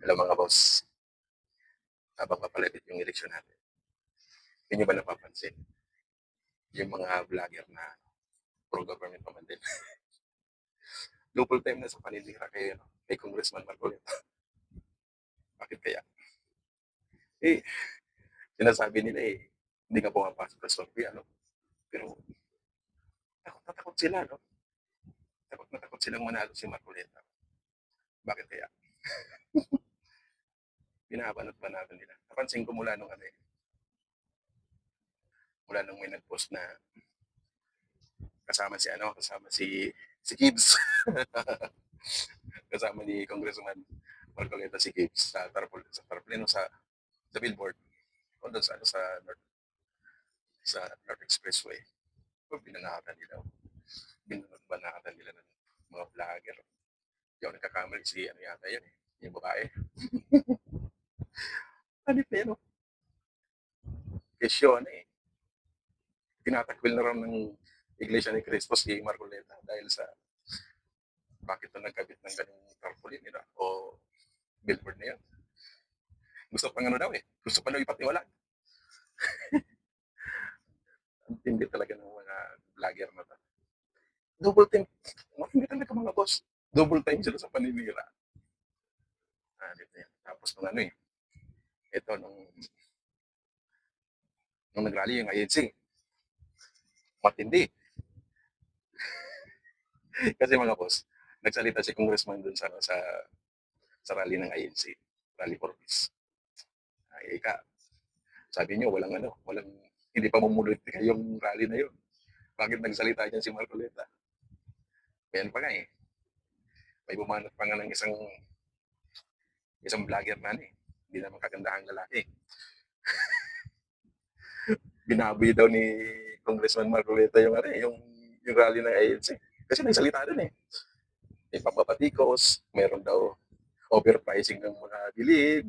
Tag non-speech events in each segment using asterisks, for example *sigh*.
Hello mga boss, habang papalapit yung eleksyon natin, hindi nyo ba napapansin? Yung mga vlogger na pro-government pa man din. *laughs* Local time na sa paninira kay, ano, kay Congressman Marcoleta. *laughs* Bakit kaya? Eh, sinasabi nila eh, hindi ka pumapasok sa survey, ano? Pero, takot na takot sila, no? Takot na takot silang manalo si Marcoleta. Bakit kaya? *laughs* binabanat ba natin nila? Napansin ko mula nung ano eh, mula nung may nag-post na kasama si ano, kasama si si Gibbs. *laughs* kasama ni Congressman Marcoleta si Gibbs sa tarpul sa tarpaulin sa sa billboard o doon sa ano, sa North sa North Expressway. O binanatan nila. Binanatan nila ng mga vlogger. Ako nagkakamali si ano yata yan eh, yung babae. *laughs* Ano pero? Kesyo na eh. Tinatakwil na raw ng Iglesia ni Cristo si Marcoleta dahil sa bakit na nagkabit ng ganung tarpaulin nila o billboard na yan. Gusto pang ano daw eh. Gusto pa daw ipatiwalag. *laughs* Ang tindi talaga ng mga vlogger na to. Double time. Matindi talaga mga boss. Double time sila sa paninira. Ah, dito yan. Tapos nung ano eh, ito nung nung nagrally yung INC. Matindi. *laughs* Kasi mga boss, nagsalita si congressman dun sa sa sa rally ng INC, Rally for Peace. Ay, ika, sabi niyo walang ano, walang hindi pa mumulit *laughs* yung rally na yun. Bakit nagsalita dyan si Marcoleta? Ayan pa nga eh. May bumanat pa nga ng isang isang vlogger na eh hindi naman kagandahang lalaki. *laughs* Binaboy daw ni Congressman Marcoleta yung ano, eh, yung yung rally ng ANC. Kasi nagsalita doon eh. May pagpapatikos, meron daw overpricing ng mga bilib.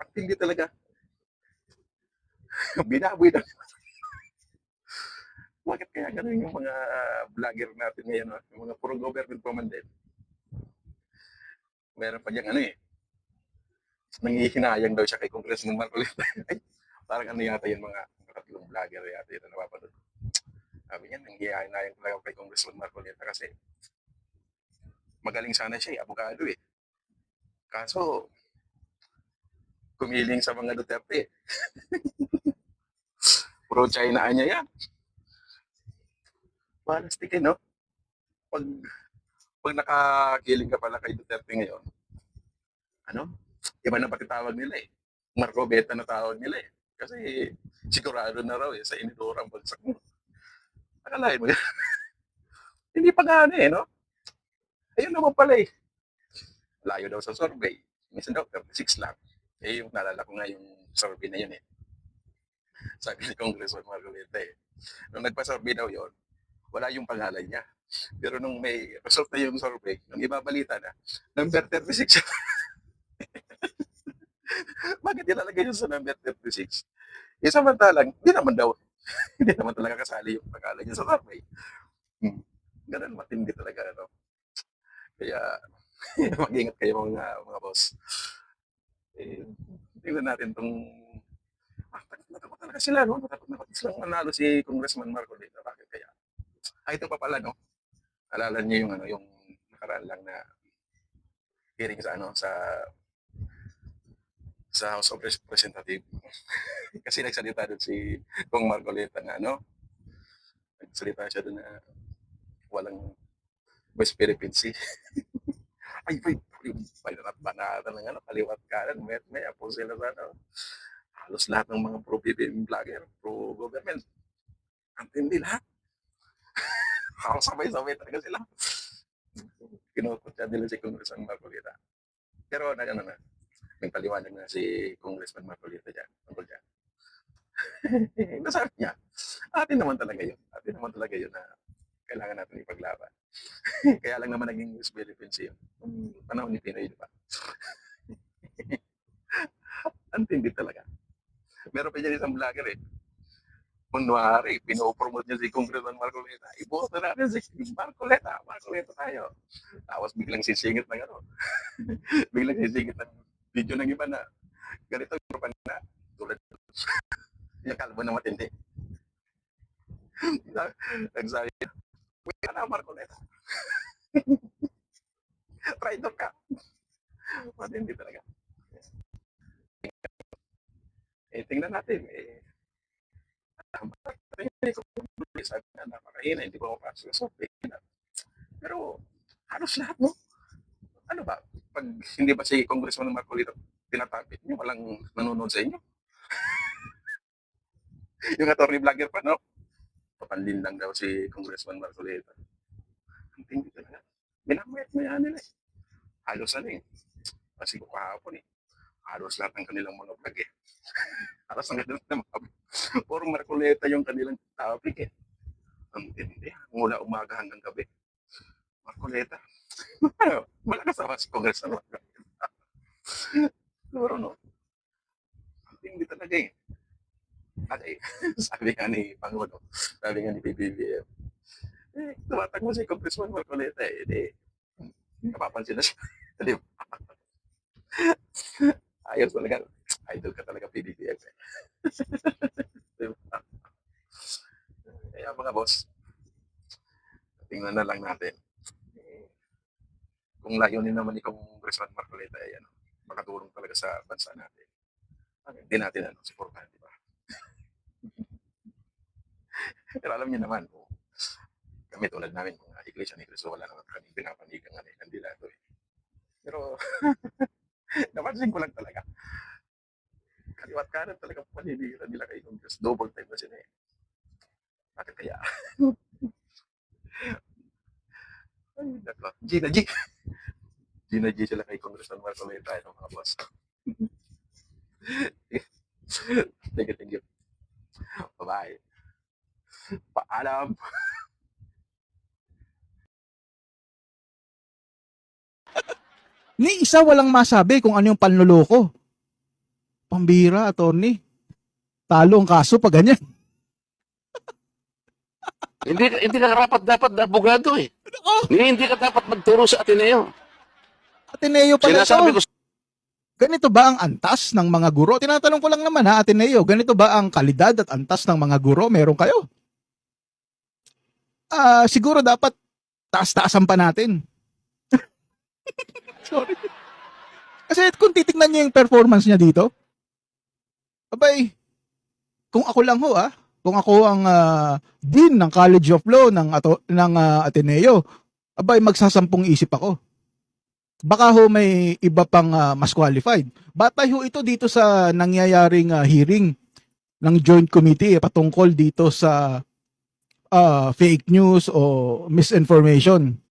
At hindi talaga. *laughs* Binaboy daw. *laughs* Bakit kaya ganun yung mga vlogger natin ngayon, yung mga pro-government pa man din. Meron pa diyang ano eh, nangihinayang daw siya kay Congressman Marcoleta. *laughs* Ay, parang ano yata yun mga, tatlong vlogger yata yun na napapanood. Sabi niya, nangihinayang talaga kay Congressman Marcoleta kasi magaling sana siya eh, abogado eh. Kaso, kumiling sa mga Duterte. *laughs* Pro-China niya yan. Palastik eh, no? Pag, pag nakakiling ka pala kay Duterte ngayon, ano? Iba na pagkatawag nila eh. Marco Beta na tawag nila eh. Kasi sigurado na raw eh sa inidora ang bagsak mo. Akalain mo yan. *laughs* Hindi pa nga ano eh, no? Ayun naman pala eh. Layo daw sa survey. Minsan daw, 36 lang. Eh, yung nalala ko nga yung survey na yun eh. Sabi ni Congressman Marcoleta eh. Nung nagpa-survey daw yon wala yung pangalan niya. Pero nung may result na yung survey, nung ibabalita na, number 36 siya. *laughs* *laughs* Bakit ilalagay yun sa number 36? Eh, samantalang, hindi naman daw, *laughs* hindi naman talaga kasali yung pangalan niya sa survey. Hmm. Ganun, matindi talaga, ano. Kaya, *laughs* mag-ingat kayo mga, mga boss. Eh, tingnan natin tong ah, takot na takot talaga sila, no? Takot na takot silang manalo si Congressman Marco dito. Bakit kaya? Ah, ito pa pala, no? Alala niyo yung, ano, yung nakaraan lang na hearing sa, ano, sa sa House of Representative. *laughs* Kasi nagsalita doon si Kong Margoleta na ano, nagsalita siya doon na walang West Philippine Sea. Ay, wait, banat banata ng ano, kaliwat kanan, may, may po sila sa ano. Halos lahat ng mga pro-PBM vlogger, pro-government. Ang tindi lahat. *laughs* Halos sabay-sabay talaga sila. Kinukutya nila si Congressman Marcolita. Pero na ano na, nagpaliwanag na si Congressman Marcolita dyan, tungkol dyan. *laughs* Nasabi niya, atin naman talaga yun. Atin naman talaga yun na kailangan natin ipaglaban. *laughs* Kaya lang naman naging West Philippines yun. Nung panahon ni Pinoy, di ba? *laughs* Ang tindi talaga. Meron pa dyan isang vlogger eh. Kunwari, pinopromote niya si Congressman Marcoleta. Iboto natin si Marcoleta. Marcoleta tayo. Tapos biglang sisingit ng ano. biglang sisigit ng video ng iba na ganito yung grupan na tulad *laughs* yung kalbo na matindi. Nagsabi niya, Uy, ka na, Marcoleta. *laughs* Traitor ka. Matindi talaga. Eh, tingnan natin. Eh, sabi na napakahina, hindi ko mapasok. Pero, halos lahat, no? Ano ba? Pag hindi ba si Congressman Marcolita tinatapit niyo, walang nanonood sa inyo? *laughs* yung attorney vlogger pa, no? Papanlin lang daw si Congressman Marcolita. Ang tindi talaga. Minamayat mo yan nila eh. Halos ano eh. Kasi ko kahapon eh. Halos lahat ng kanilang mga vlog eh. *laughs* Halos ang kanilang mga *laughs* Puro Marcoleta yung kanilang topic eh. Ang tindi. Mula umaga hanggang gabi. Marcoleta. Malakas ako si Congressman. Ang tindi *laughs* talaga eh. Kasi, *laughs* sabi nga ni Pangulo, sabi nga ni PBBM, eh, tumatakbo si Congressman Marcoleta eh, di, napapansin na siya. *laughs* Di ba? Ayos talaga. Idol ka talaga PBBM eh. Di ba? Kaya mga boss, tingnan na lang natin. Eh, Kung layunin naman ni Congressman Marcoleta ay ano, makatulong talaga sa bansa natin. Hindi natin ano, supportahan, di ba? *laughs* Pero alam niyo naman, kung kami tulad namin, kung iglesia ni Cristo, wala naman kami pinapanigang ano, eh, kandidato eh. Pero, *laughs* napansin ko lang talaga. Kaliwat kanan talaga paninira nila kay Congress. Double time na sila eh. Bakit kaya? *laughs* Ay, nako. G. Gina G sila kay Congressman Marcoleta, ito mga boss. *laughs* thank you, thank you. Bye-bye. Paalam. *laughs* Ni isa walang masabi kung ano yung panloloko. Pambira, attorney. Talo ang kaso pag ganyan. Hindi hindi ka karapat dapat na abogado eh. Ako, *laughs* Hindi, hindi ka dapat magturo sa Ateneo. Ateneo pala Sinasabi ito. ko Ganito ba ang antas ng mga guro? Tinatanong ko lang naman ha, Ateneo. Ganito ba ang kalidad at antas ng mga guro? Meron kayo? Ah, siguro dapat taas-taasan pa natin. *laughs* Sorry. Kasi kung titignan niyo yung performance niya dito, abay, kung ako lang ho ah, kung ako ang ah, dean ng College of Law ng, ato, ng ah, Ateneo, abay, magsasampung isip ako. Baka ho may iba pang ah, mas qualified. Batay ho ito dito sa nangyayaring ah, hearing ng Joint Committee eh, patungkol dito sa ah, fake news o misinformation.